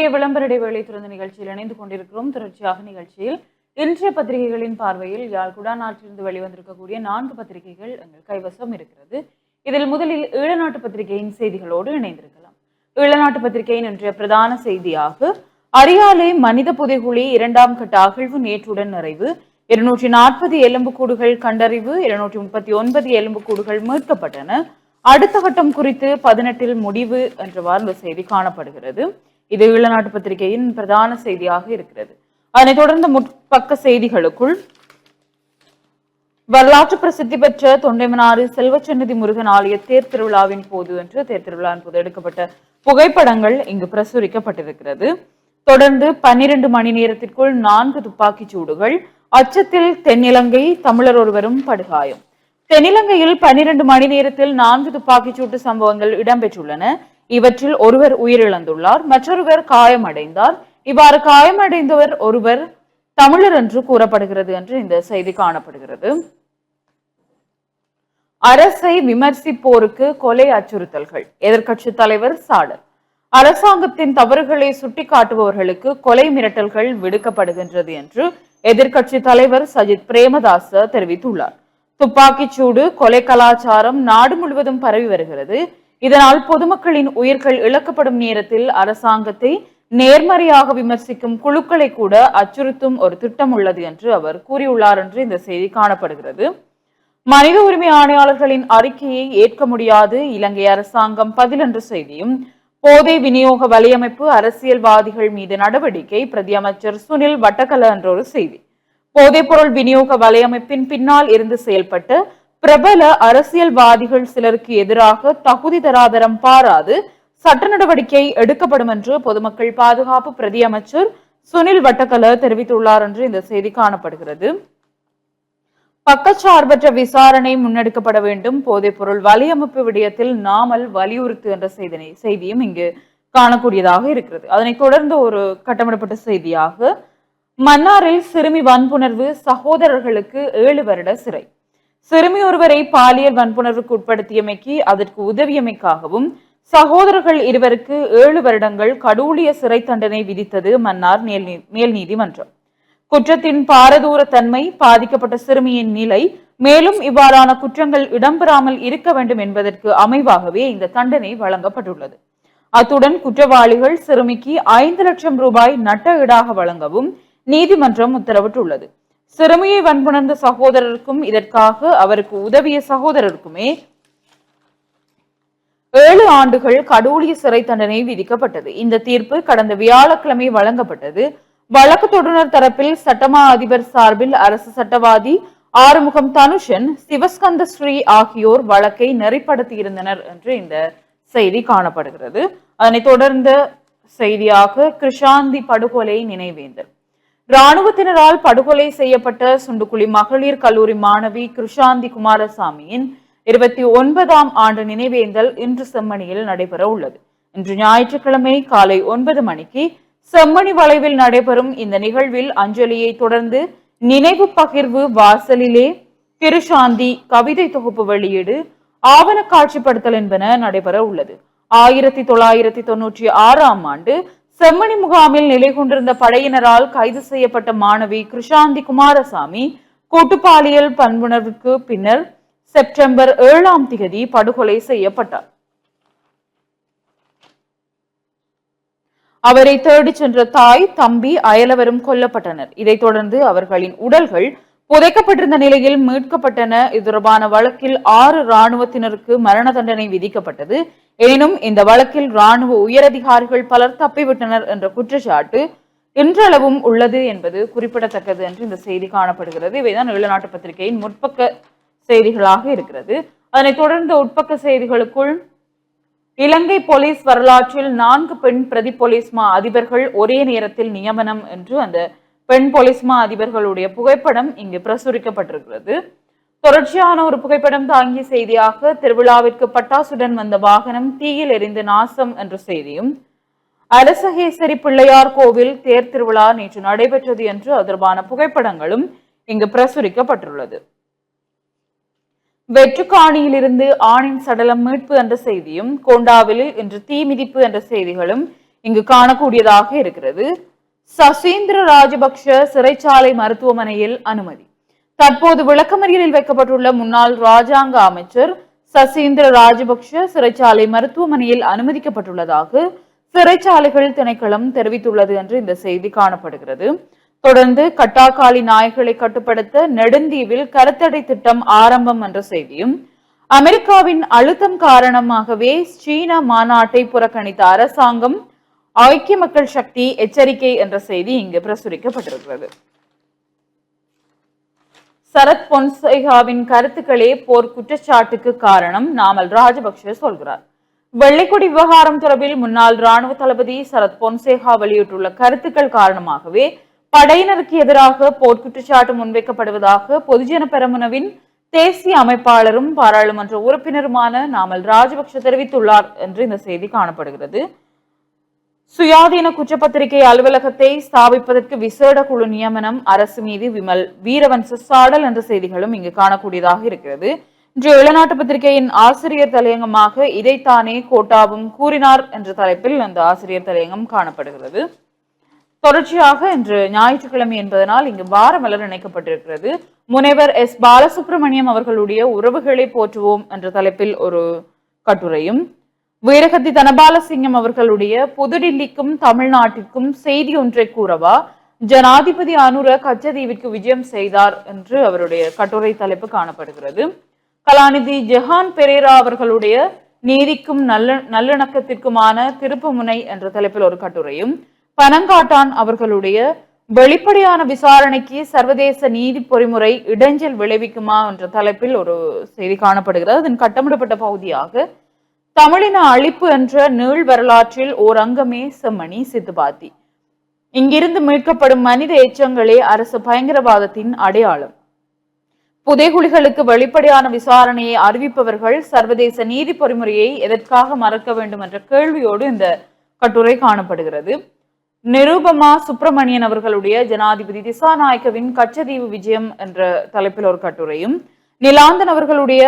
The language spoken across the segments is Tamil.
சிறிய விளம்பர இடைவேளை திறந்த நிகழ்ச்சியில் இணைந்து கொண்டிருக்கிறோம். தொடர்ச்சியாக நிகழ்ச்சியில் இன்றைய பத்திரிகைகளின் பார்வையில் யாழ் குடாநாட்டிலிருந்து வெளிவந்திருக்கக்கூடிய நான்கு பத்திரிகைகள் எங்கள் கைவசம் இருக்கிறது. இதில் முதலில் ஈழநாட்டு பத்திரிகையின் செய்திகளோடு இணைந்திருக்கலாம். ஈழநாட்டு பத்திரிகையின் இன்றைய பிரதான செய்தியாக அரியாலை மனித புதைகுழி இரண்டாம் கட்ட அகழ்வு நேற்றுடன் நிறைவு. இருநூற்றி நாற்பது எலும்புக்கூடுகள் கண்டறிவு. இருநூற்றி முப்பத்தி ஒன்பது எலும்புக்கூடுகள் மீட்கப்பட்டன. அடுத்த கட்டம் குறித்து பதினெட்டில் முடிவு என்றவாறு இந்த செய்தி காணப்படுகிறது. இது ஈழநாட்டு பத்திரிகையின் பிரதான செய்தியாக இருக்கிறது. அதனைத் தொடர்ந்து முற்பக்க செய்திகளுக்குள் வரலாற்று பிரசித்தி பெற்ற தொண்டைமனாறு செல்வச்சன்னதி முருகன் ஆலய தேர் திருவிழாவின் போது என்று தேர் திருவிழாவின் போது எடுக்கப்பட்ட புகைப்படங்கள் இங்கு பிரசுரிக்கப்பட்டிருக்கிறது. தொடர்ந்து பன்னிரண்டு மணி நேரத்திற்குள் நான்கு துப்பாக்கிச் சூடுகள் அச்சத்தில் தென்னிலங்கை தமிழர் ஒருவரும் படுகாயம். தென்னிலங்கையில் பன்னிரண்டு மணி நேரத்தில் நான்கு துப்பாக்கிச் சூட்டு சம்பவங்கள் இடம்பெற்றுள்ளன. இவற்றில் ஒருவர் உயிரிழந்துள்ளார் மற்றொருவர் காயமடைந்தார். இவ்வாறு காயமடைந்தவர் ஒருவர் தமிழர் என்று கூறப்படுகிறது என்று இந்த செய்தி காணப்படுகிறது. அரசை விமர்சிப்போருக்கு கொலை அச்சுறுத்தல்கள். எதிர்கட்சி தலைவர் சாடல் அரசாங்கத்தின் தவறுகளை சுட்டிக்காட்டுபவர்களுக்கு கொலை மிரட்டல்கள் விடுக்கப்படுகின்றது என்று எதிர்கட்சி தலைவர் சஜித் பிரேமதாச தெரிவித்துள்ளார். துப்பாக்கிச்சூடு கொலை கலாச்சாரம் நாடு முழுவதும் பரவி வருகிறது. இதனால் பொதுமக்களின் உயிர்கள் இழக்கப்படும் நேரத்தில் அரசாங்கத்தை நேர்மறையாக விமர்சிக்கும் குழுக்களை கூட அச்சுறுத்தும் ஒரு திட்டம் உள்ளது என்று அவர் கூறியுள்ளார் என்று இந்த செய்தி காணப்படுகிறது. மனித உரிமை ஆணையாளர்களின் அறிக்கையை ஏற்க முடியாது. இலங்கை அரசாங்கம் பதில் என்ற செய்தியும் போதை விநியோக வலையமைப்பு அரசியல்வாதிகள் மீது நடவடிக்கை பிரதி அமைச்சர் சுனில் வட்டக்கல என்ற ஒரு செய்தி. போதைப்பொருள் விநியோக வலையமைப்பின் பின்னால் இருந்து செயல்பட்டு பிரபல அரசியல்வாதிகள் சிலருக்கு எதிராக தகுதி தராதரம் பாராது சட்ட நடவடிக்கை எடுக்கப்படும் என்று பொதுமக்கள் பாதுகாப்பு பிரதி அமைச்சர் சுனில் வட்டக்கல தெரிவித்துள்ளார் என்று இந்த செய்தி காணப்படுகிறது. பக்கச்சார்பற்ற விசாரணை முன்னெடுக்கப்பட வேண்டும். போதைப்பொருள் வலையமைப்பு விடயத்தில் நாமல் வலியுறுத்து என்ற செய்தினை செய்தியும் இங்கு காணக்கூடியதாக இருக்கிறது. அதனைத் தொடர்ந்து ஒரு கட்டமிடப்பட்ட செய்தியாக மன்னாரில் சிறுமி வன்புணர்வு சகோதரர்களுக்கு ஏழு வருட சிறை. சிறுமி ஒருவரை பாலியல் வன்புணர்வுக்கு உட்படுத்தியமைக்கு அதற்கு உதவியமைக்காகவும் சகோதரர்கள் இருவருக்கு ஏழு வருடங்கள் கடூழிய சிறை தண்டனை விதித்தது மன்னார் மேல் நீ- மேல் நீதிமன்றம். குற்றத்தின் பாரதூர தன்மை பாதிக்கப்பட்ட சிறுமியின் நிலை மேலும் இவ்வாறான குற்றங்கள் இடம்பெறாமல் இருக்க வேண்டும் என்பதற்கு அமைவாகவே இந்த தண்டனை வழங்கப்பட்டுள்ளது. அத்துடன் குற்றவாளிகள் சிறுமிக்கு ஐந்து லட்சம் ரூபாய் நட்ட ஈடாக வழங்கவும் நீதிமன்றம் உத்தரவிட்டுள்ளது. சிறுமியை வன்புணர்ந்த சகோதரருக்கும் இதற்காக அவருக்கு உதவிய சகோதரருக்குமே ஏழு ஆண்டுகள் கடூழிய சிறை தண்டனை விதிக்கப்பட்டது. இந்த தீர்ப்பு கடந்த வியாழக்கிழமை வழங்கப்பட்டது. வழக்கு தொடுநர் தரப்பில் சட்டமா அதிபர் சார்பில் அரசு சட்டவாதி ஆறுமுகம் தனுஷன் சிவஸ்கந்த ஸ்ரீ ஆகியோர் வழக்கை நெறிப்படுத்தியிருந்தனர் என்று இந்த செய்தி காணப்படுகிறது. அதனைத் தொடர்ந்த செய்தியாக கிருஷாந்தி படுகொலை நினைவேந்தர் ராணுவத்தினரால் படுகொலை செய்யப்பட்ட சுண்டுக்குழி மகளிர் கல்லூரி மாணவி கிருஷாந்தி குமாரசாமியின் இருபத்தி ஒன்பதாம் ஆண்டு நினைவேந்தல் இன்று செம்மணியில் நடைபெற உள்ளது. இன்று ஞாயிற்றுக்கிழமை காலை ஒன்பது மணிக்கு செம்மணி வளைவில் நடைபெறும் இந்த நிகழ்வில் அஞ்சலியை தொடர்ந்து நினைவு பகிர்வு வாசலிலே கிருஷாந்தி கவிதை தொகுப்பு வெளியீடு ஆவண காட்சிப்படுத்தல் என்பன நடைபெற உள்ளது. ஆயிரத்தி தொள்ளாயிரத்தி தொன்னூற்றி ஆறாம் ஆண்டு செம்மணி முகாமில் நிலை கொண்டிருந்த படையினரால் கைது செய்யப்பட்ட மாணவி கிருஷாந்தி குமாரசாமி கூட்டுப்பாலியல் பண்புணர்வுக்கு பின்னர் செப்டம்பர் ஏழாம் திகதி படுகொலை செய்யப்பட்டார். அவரை தேடிச் சென்ற தாய் தம்பி அயலவரும் கொல்லப்பட்டனர். இதைத் தொடர்ந்து அவர்களின் உடல்கள் புதைக்கப்பட்டிருந்த நிலையில் மீட்கப்பட்டன. இது தொடர்பான வழக்கில் ஆறு ராணுவத்தினருக்கு மரண தண்டனை விதிக்கப்பட்டது. எனினும் இந்த வழக்கில் ராணுவ உயரதிகாரிகள் பலர் தப்பிவிட்டனர் என்ற குற்றச்சாட்டு இன்றளவும் உள்ளது என்பது குறிப்பிடத்தக்கது என்று இந்த செய்தி காணப்படுகிறது. இவைதான் ஈழநாட்டு பத்திரிகையின் முற்பக்க செய்திகளாக இருக்கிறது. அதனைத் தொடர்ந்து உட்பக்க செய்திகளுக்குள் இலங்கை போலீஸ் வரலாற்றில் நான்கு பெண் பிரதி போலீஸ் மா அதிபர்கள் ஒரே நேரத்தில் நியமனம் என்று அந்த பெண் போலீஸ் மா அதிபர்களுடைய புகைப்படம் இங்கு பிரசுரிக்கப்பட்டிருக்கிறது. தொடர்ச்சியான ஒரு புகைப்படம் தாங்கிய செய்தியாக திருவிழாவிற்கு பட்டாசுடன் வந்த வாகனம் தீயில் எரிந்து நாசம் என்ற செய்தியும் அரசகேசரி பிள்ளையார் கோவில் தேர் திருவிழா நேற்று நடைபெற்றது என்று அது தொடர்பான புகைப்படங்களும் இங்கு பிரசுரிக்கப்பட்டுள்ளது. வெற்றுக்காணியிலிருந்து ஆணின் சடலம் மீட்பு என்ற செய்தியும் கோண்டாவிலில் இன்று தீ மிதிப்பு என்ற செய்திகளும் இங்கு காணக்கூடியதாக இருக்கிறது. சசீந்திர ராஜபக்ஷ சிறைச்சாலை மருத்துவமனையில் அனுமதி. தற்போது விளக்கமறியலில் வைக்கப்பட்டுள்ள முன்னாள் ராஜாங்க அமைச்சர் சசீந்திர ராஜபக்ஷ சிறைச்சாலை மருத்துவமனையில் அனுமதிக்கப்பட்டுள்ளதாக சிறைச்சாலைகள் திணைக்களம் தெரிவித்துள்ளது என்று இந்த செய்தி காணப்படுகிறது. தொடர்ந்து கட்டாக்காளி நாய்களை கட்டுப்படுத்த நெடுந்தீவில் கருத்தடை திட்டம் ஆரம்பம் என்ற செய்தியும் அமெரிக்காவின் அழுத்தம் காரணமாகவே சீன மாநாட்டை புறக்கணித்த அரசாங்கம் ஐக்கிய மக்கள் சக்தி எச்சரிக்கை என்ற செய்தி இங்கு பிரசுரிக்கப்பட்டிருக்கிறது. சரத் பொன்சேகாவின் கருத்துக்களே போர் குற்றச்சாட்டுக்கு காரணம் நாமல் ராஜபக்ஷ சொல்கிறார். வெள்ளைக்கொடி விவகாரம் தொடர்பில் முன்னாள் ராணுவ தளபதி சரத் பொன்சேகா வெளியிட்டுள்ள கருத்துக்கள் காரணமாகவே படையினருக்கு எதிராக போர் குற்றச்சாட்டு முன்வைக்கப்படுவதாக பொதுஜன பெரமுனவின் தேசிய அமைப்பாளரும் பாராளுமன்ற உறுப்பினருமான நாமல் ராஜபக்ஷ தெரிவித்துள்ளார் என்று இந்த செய்தி காணப்படுகிறது. சுயாதீன குற்றப்பத்திரிகை அலுவலகத்தை ஸ்தாபிப்பதற்கு விசேட குழு நியமனம் அரசு மீது விமல் வீரவன்ச சாடல் என்ற செய்திகளும் இங்கு காணக்கூடியதாக இருக்கிறது. இன்று இளநாட்டு பத்திரிகையின் ஆசிரியர் தலையங்கமாக இதைத்தானே கோட்டாவும் கூறினார் என்ற தலைப்பில் அந்த ஆசிரியர் தலையங்கம் காணப்படுகிறது. தொடர்ச்சியாக இன்று ஞாயிற்றுக்கிழமை என்பதனால் இங்கு வாரமலர் இணைக்கப்பட்டிருக்கிறது. முனைவர் எஸ். பாலசுப்ரமணியம் அவர்களுடைய உறவுகளை போற்றுவோம் என்ற தலைப்பில் ஒரு கட்டுரையும் வீரகதி தனபாலசிங்கம் அவர்களுடைய புதுடில்லிக்கும் தமிழ்நாட்டிற்கும் செய்தி ஒன்றை கூறவா? ஜனாதிபதி அனுர கச்சதீவிற்கு விஜயம் செய்தார் என்று அவருடைய கட்டுரை தலைப்பு காணப்படுகிறது. கலாநிதி ஜெஹான் பெரேரா அவர்களுடைய நீதிக்கும் நல்ல நல்லிணக்கத்திற்குமான திருப்புமுனை என்ற தலைப்பில் ஒரு கட்டுரையும் பனங்காட்டான் அவர்களுடைய வெளிப்படையான விசாரணைக்கு சர்வதேச நீதி பொறிமுறை இடைஞ்சல் விளைவிக்குமா என்ற தலைப்பில் ஒரு செய்தி காணப்படுகிறது. அதன் கட்டமிடப்பட்ட பகுதியாக தமிழின அழிப்பு என்ற நீள் வரலாற்றில் ஓர் அங்கமே செம்மணி சித்துபாத்தி. இங்கிருந்து மீட்கப்படும் மனித எச்சங்களே அரசு பயங்கரவாதத்தின் அடையாளம். புதைகுழிகளுக்கு வெளிப்படையான விசாரணையை அறிவிப்பவர்கள் சர்வதேச நீதி பொறிமுறையை எதற்காக மறக்க வேண்டும் என்ற கேள்வியோடு இந்த கட்டுரை காணப்படுகிறது. நிரூபமா சுப்பிரமணியன் அவர்களுடைய ஜனாதிபதி திசாநாயக்கவின் கச்சதீவு விஜயம் என்ற தலைப்பில் ஒரு கட்டுரையும் நிலாந்தன் அவர்களுடைய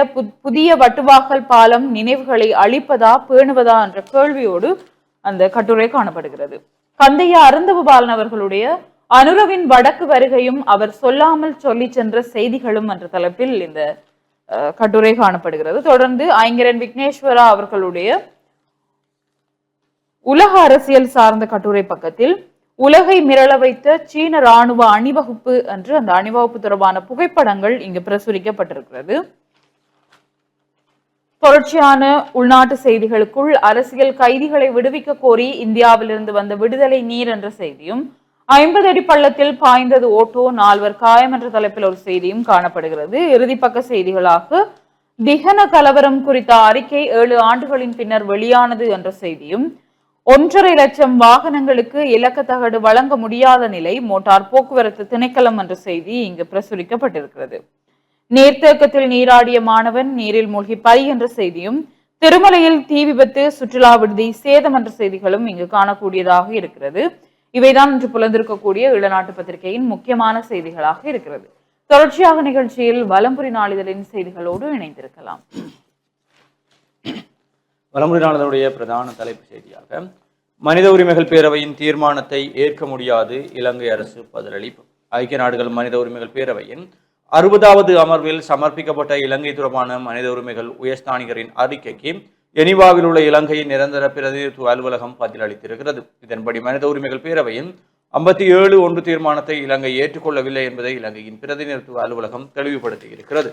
புதிய வட்டுவாக்கல் பாலம் நினைவுகளை அழிப்பதா பேணுவதா என்ற கேள்வியோடு அந்த கட்டுரை காணப்படுகிறது. கந்தையா அருந்தவு பாலன் அவர்களுடைய அனுரவின் வடக்கு வருகையும் அவர் சொல்லாமல் சொல்லி சென்ற செய்திகளும் என்ற தலைப்பில் இந்த அஹ், கட்டுரை காணப்படுகிறது. தொடர்ந்து ஐங்கரன் விக்னேஸ்வரா அவர்களுடைய உலக அரசியல் சார்ந்த கட்டுரை பக்கத்தில் உலகை மிரள வைத்த சீன ராணுவ அணிவகுப்பு என்று அந்த அணிவகுப்பு தொடர்பான புகைப்படங்கள் இங்கு பிரசுரிக்கப்பட்டிருக்கிறது. தொடர்ச்சியான உள்நாட்டு செய்திகளுக்குள் அரசியல் கைதிகளை விடுவிக்க கோரி இந்தியாவிலிருந்து வந்த விடுதலை நீர் என்ற செய்தியும் ஐம்பது அடி பள்ளத்தில் பாய்ந்தது ஓட்டோ நால்வர் காயம் என்ற தலைப்பில் ஒரு செய்தியும் காணப்படுகிறது. இறுதிப்பக்க செய்திகளாக திகன கலவரம் குறித்த அறிக்கை ஏழு ஆண்டுகளின் பின்னர் வெளியானது என்ற செய்தியும் ஒன்றரை லட்சம் வாகனங்களுக்கு இலக்கத்தகடு வழங்க முடியாத நிலை மோட்டார் போக்குவரத்து திணைக்களம் என்ற செய்தி இங்கு பிரசுரிக்கப்பட்டிருக்கிறது. நீர்த்தேக்கத்தில் நீராடிய மாணவன் நீரில் மூழ்கி பறி என்ற செய்தியும் திருமலையில் தீ விபத்து சுற்றுலா விடுதி சேதம் என்ற செய்திகளும் இங்கு காணக்கூடியதாக இருக்கிறது. இவைதான் இன்று புலந்திருக்கக்கூடிய இளநாட்டு பத்திரிகையின் முக்கியமான செய்திகளாக இருக்கிறது. தொடர்ச்சியாக நிகழ்ச்சியில் வலம்புரி நாளிதழின் செய்திகளோடு இணைந்திருக்கலாம். வலமுறை பிரதான தலைப்பு செய்தியாக மனித உரிமைகள் பேரவையின் தீர்மானத்தை ஏற்க முடியாது இலங்கை அரசு பதிலளிப்பு. ஐக்கிய நாடுகள் மனித உரிமைகள் பேரவையின் அறுபதாவது அமர்வில் சமர்ப்பிக்கப்பட்ட இலங்கை தொடர்பான மனித உரிமைகள் உயர்ஸ்தானிகரின் அறிக்கைக்கு ஜெனீவாவில் உள்ள இலங்கையின் நிரந்தர பிரதிநிதித்துவ அலுவலகம் பதிலளித்திருக்கிறது. இதன்படி மனித உரிமைகள் பேரவையின் ஐம்பத்தி ஏழு ஒன்று தீர்மானத்தை இலங்கை ஏற்றுக்கொள்ளவில்லை என்பதை இலங்கையின் பிரதிநிதித்துவ அலுவலகம் தெளிவுபடுத்தியிருக்கிறது.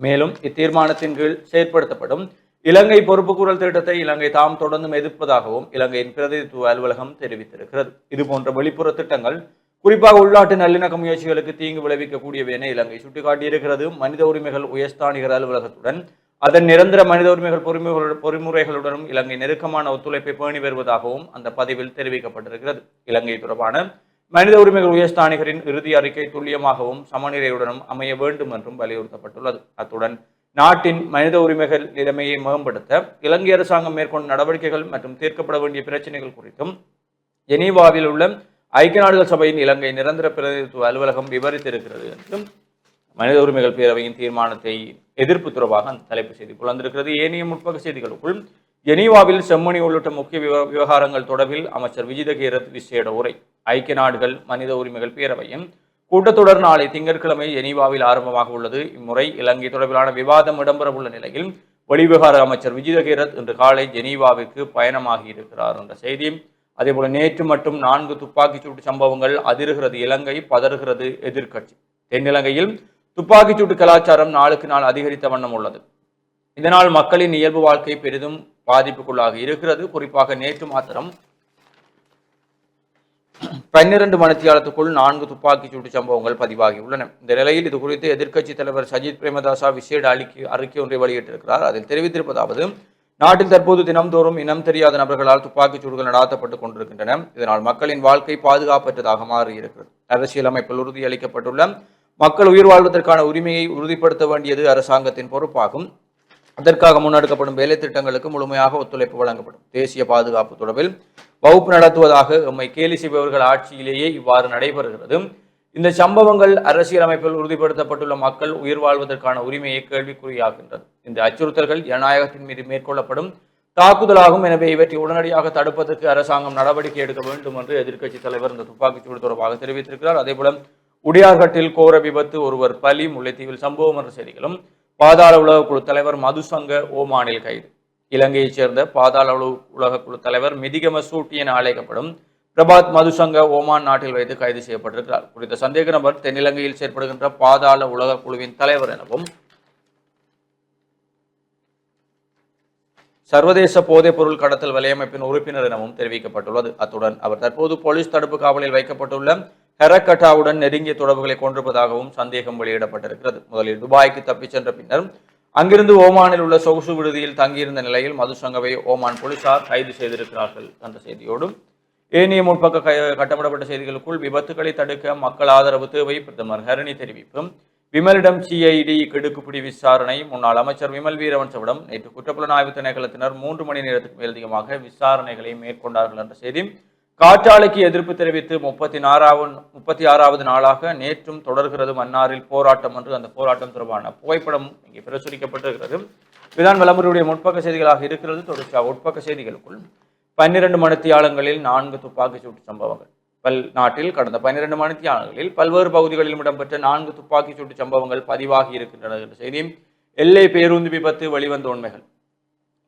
மேலும் இத்தீர்மானத்தின் கீழ் செயற்படுத்தப்படும் இலங்கை பொறுப்புக்கூறல் திட்டத்தை இலங்கை தாம் தொடர்ந்தும் எதிர்ப்பதாகவும் இலங்கையின் பிரதிநிதித்துவ அலுவலகம் தெரிவித்திருக்கிறது. இதுபோன்ற வெளிப்புற திட்டங்கள் குறிப்பாக உள்நாட்டு நல்லிணக்க முயற்சிகளுக்கு தீங்கு விளைவிக்கக்கூடியவை என இலங்கை சுட்டிக்காட்டியிருக்கிறது. மனித உரிமைகள் உயர்ஸ்தானிகர் அலுவலகத்துடன் அதன் நிரந்தர மனித உரிமைகள் பொறுமைகளுடன் பொறிமுறைகளுடனும் இலங்கை நெருக்கமான ஒத்துழைப்பை பேணி வருவதாகவும் அந்த பதிவில் தெரிவிக்கப்பட்டிருக்கிறது. இலங்கை தொடர்பான மனித உரிமைகள் உயர்ஸ்தானிகரின் இறுதி அறிக்கை துல்லியமாகவும் சமநிலையுடனும் அமைய வேண்டும் என்றும் வலியுறுத்தப்பட்டுள்ளது. அத்துடன் நாட்டின் மனித உரிமைகள் நிலைமையை மேம்படுத்த இலங்கை அரசாங்கம் மேற்கொண்ட நடவடிக்கைகள் மற்றும் தீர்க்கப்பட வேண்டிய பிரச்சனைகள் குறித்தும் ஜெனீவாவில் உள்ள ஐக்கிய நாடுகள் சபையின் இலங்கை நிரந்தர பிரதிநிதித்துவ அலுவலகம் விவரித்திருக்கிறது என்றும் மனித உரிமைகள் பேரவையின் தீர்மானத்தை எதிர்ப்பு தொடர்பாக அந்த தலைப்பு செய்தி புலந்திருக்கிறது ஏனைய முற்பக செய்திகளுக்குள் ஜெனீவாவில் செம்மணி உள்ளிட்ட முக்கிய விவ- விவகாரங்கள் தொடர்பில் அமைச்சர் விஜித கேரத் விசேட உரை. ஐக்கிய நாடுகள் மனித உரிமைகள் பேரவையின் கூட்டத்தொடர் நாளை திங்கட்கிழமை ஜெனீவாவில் ஆரம்பமாக உள்ளது. இம்முறை இலங்கை தொடர்பிலான விவாதம் இடம்பெறவுள்ள நிலையில் வெளிவிவகார அமைச்சர் விஜயகீரத் இன்று காலை ஜெனீவாவிற்கு பயணமாகி இருக்கிறார் என்ற செய்தி. அதேபோல நேற்று மட்டும் நான்கு துப்பாக்கிச் சூட்டு சம்பவங்கள் அதிருகிறது. இலங்கை பதறுகிறது எதிர்க்கட்சி. தென்னிலங்கையில் துப்பாக்கிச் சூட்டு கலாச்சாரம் நாளுக்கு நாள் அதிகரித்த வண்ணம் உள்ளது. இதனால் மக்களின் இயல்பு வாழ்க்கை பெரிதும் பாதிப்புக்குள்ளாகி இருக்கிறது. குறிப்பாக நேற்று மாத்திரம் பன்னிரண்டு மணித்தியாலத்துக்குள் நான்கு துப்பாக்கி சூட்டு சம்பவங்கள் பதிவாகி உள்ளன. இந்த நிலையில் இது குறித்து எதிர்க்கட்சித் தலைவர் சஜித் பிரேமதாசா விசேட அறிக்கை அறிக்கை ஒன்றை வெளியிட்டிருக்கிறார். அதில் தெரிவித்திருப்பதாவது நாட்டில் தற்போது தினம்தோறும் இனம் தெரியாத நபர்களால் துப்பாக்கிச் சூடுகள் நடாத்தப்பட்டுக் கொண்டிருக்கின்றன. இதனால் மக்களின் வாழ்க்கை பாதுகாப்பற்றதாக மாறியிருக்கிறது. அரசியலமைப்பில் உறுதியளிக்கப்பட்டுள்ள மக்கள் உயிர் வாழ்வதற்கான உரிமையை உறுதிப்படுத்த வேண்டியது அரசாங்கத்தின் பொறுப்பாகும். அதற்காக முன்னெடுக்கப்படும் வேலை திட்டங்களுக்கு முழுமையாக ஒத்துழைப்பு வழங்கப்படும். தேசிய பாதுகாப்பு தொடர்பில் வகுப்பு நடத்துவதாக எம்மை கேலி செய்பவர்கள் ஆட்சியிலேயே இவ்வாறு நடைபெறுகிறது. இந்த சம்பவங்கள் அரசியலமைப்பில் உறுதிப்படுத்தப்பட்டுள்ள மக்கள் உயிர் வாழ்வதற்கான உரிமையை கேள்விக்குறியாகின்றது. இந்த அச்சுறுத்தல்கள் ஜனநாயகத்தின் மீது மேற்கொள்ளப்படும் தாக்குதலாகும். எனவே இவற்றை உடனடியாக தடுப்பதற்கு அரசாங்கம் நடவடிக்கை எடுக்க வேண்டும் என்று எதிர்க்கட்சித் தலைவர் இந்த துப்பாக்கிச்சூடு தொடர்பாக தெரிவித்திருக்கிறார். அதேபோல உடையார்கட்டில் கோர விபத்து ஒருவர் பலி முல்லைத்தீவில் சம்பவம் என்ற செய்திகளும் பாதாள உலக குழு தலைவர் மதுசங்க ஓமானில் கைது. இலங்கையைச் சேர்ந்த பாதாள உலக உலக குழு தலைவர் மிதிகம சூட்டி என அழைக்கப்படும் பிரபாத் மதுசங்க ஓமான் நாட்டில் வைத்து கைது செய்யப்பட்டிருக்கிறார். குறித்த சந்தேக நபர் தென்னிலங்கையில் செயற்படுகின்ற பாதாள உலக குழுவின் தலைவர் எனவும் சர்வதேச போதைப் பொருள் கடத்தல் வலையமைப்பின் உறுப்பினர் எனவும் தெரிவிக்கப்பட்டுள்ளது. அத்துடன் அவர் தற்போது போலீஸ் தடுப்பு காவலில் வைக்கப்பட்டுள்ள ஹெரக்கட்டாவுடன் நெருங்கிய தொடர்புகளை கொண்டிருப்பதாகவும் சந்தேகம் வெளியிடப்பட்டிருக்கிறது. முதலில் துபாய்க்கு தப்பிச் சென்ற பின்னர் அங்கிருந்து ஓமானில் உள்ள சொகுசு விடுதியில் தங்கியிருந்த நிலையில் மதுசங்கவை ஓமான் போலீசார் கைது செய்திருக்கிறார்கள் என்ற செய்தியோடும் ஏனைய முற்பக்க க- கட்டப்படப்பட்ட செய்திகளுக்குள் விபத்துகளை தடுக்க மக்கள் ஆதரவு தேவை பிரதமர் ஹரணி தெரிவிப்பும் விமலிடம் சிஐடி கெடுக்குப்பிடி விசாரணை முன்னாள் அமைச்சர் விமல் வீரவன்சவிடம் நேற்று குற்றப்புலனாய்வு திணைக்களத்தினர் மூன்று மணி நேரத்துக்கு மேலதிகமாக விசாரணைகளை மேற்கொண்டார்கள் என்ற செய்தி காற்றாலைக்கு எதிர்ப்பு தெரிவித்து முப்பத்தி ஆறாவது முப்பத்தி ஆறாவது நாளாக நேற்றும் தொடர்கிறது மன்னாரில் போராட்டம் என்று அந்த போராட்டம் தொடர்பான புகைப்படம் இங்கே பிரசுரிக்கப்பட்டிருக்கிறது. விதான் விளம்பரவுடைய முற்பக்க செய்திகளாக இருக்கிறது. தொடர்ச்சியாக உட்பக்க செய்திகளுக்குள் பன்னிரண்டு மணித்தியாலங்களில் நான்கு துப்பாக்கிச் சூட்டு சம்பவங்கள். பல் நாட்டில் கடந்த பன்னிரண்டு மணித்தியாலங்களில் பல்வேறு பகுதிகளிலும் இடம்பெற்ற நான்கு துப்பாக்கிச் சூட்டு சம்பவங்கள் பதிவாகி இருக்கின்றன என்ற செய்தியும் எல்லை பேருந்து விபத்து வெளிவந்த உண்மைகள்.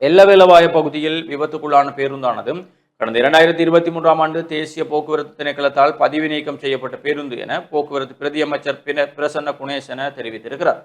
எல்லவேலவாய பகுதியில் விபத்துக்குள்ளான பேருந்தானது கடந்த இரண்டாயிரத்தி இருபத்தி மூன்றாம் ஆண்டு தேசிய போக்குவரத்து திணைக்களத்தால் பதிவு நீக்கம் செய்யப்பட்ட பேருந்து என போக்குவரத்து பிரதியமைச்சர் அமைச்சர் பின- பிரசன்ன குணேசன தெரிவித்திருக்கிறார்.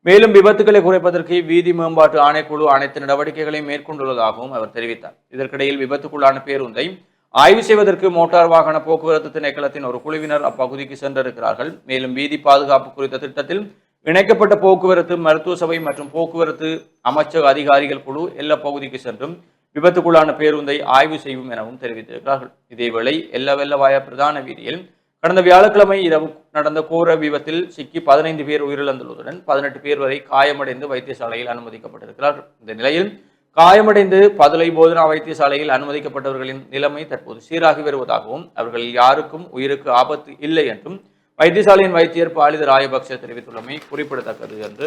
மேலும் விபத்துகளை குறைப்பதற்கு வீதி மேம்பாட்டு ஆணைக்குழு அனைத்து நடவடிக்கைகளையும் மேற்கொண்டுள்ளதாகவும் அவர் தெரிவித்தார். இதற்கிடையில் விபத்துக்குள்ளான பேருந்தை ஆய்வு செய்வதற்கு மோட்டார் வாகன போக்குவரத்து திணைக்களத்தின் ஒரு குழுவினர் அப்பகுதிக்கு சென்றிருக்கிறார்கள். மேலும் வீதி பாதுகாப்பு குறித்த திட்டத்தில் இணைக்கப்பட்ட போக்குவரத்து மருத்துவ சபை மற்றும் போக்குவரத்து அமைச்சக அதிகாரிகள் குழு எல்லா பகுதிக்கு சென்றும் விபத்துக்குள்ளான பேருந்தை ஆய்வு செய்யும் எனவும் தெரிவித்திருக்கிறார்கள். இதேவேளை எல்லவெல்லவாய பிரதான வீதியில் கடந்த வியாழக்கிழமை இரவு நடந்த கோர விபத்தில் சிக்கி பதினைந்து பேர் உயிரிழந்துள்ளதுடன் பதினெட்டு பேர் வரை காயமடைந்து வைத்தியசாலையில் அனுமதிக்கப்பட்டிருக்கிறார்கள். இந்த நிலையில் காயமடைந்து பதுளை போதனா வைத்தியசாலையில் அனுமதிக்கப்பட்டவர்களின் நிலைமை தற்போது சீராகி வருவதாகவும் அவர்களில் யாருக்கும் உயிருக்கு ஆபத்து இல்லை என்றும் வைத்தியசாலையின் வைத்தியர் பாலித ராயபக்ச தெரிவித்துள்ளமை குறிப்பிடத்தக்கது என்று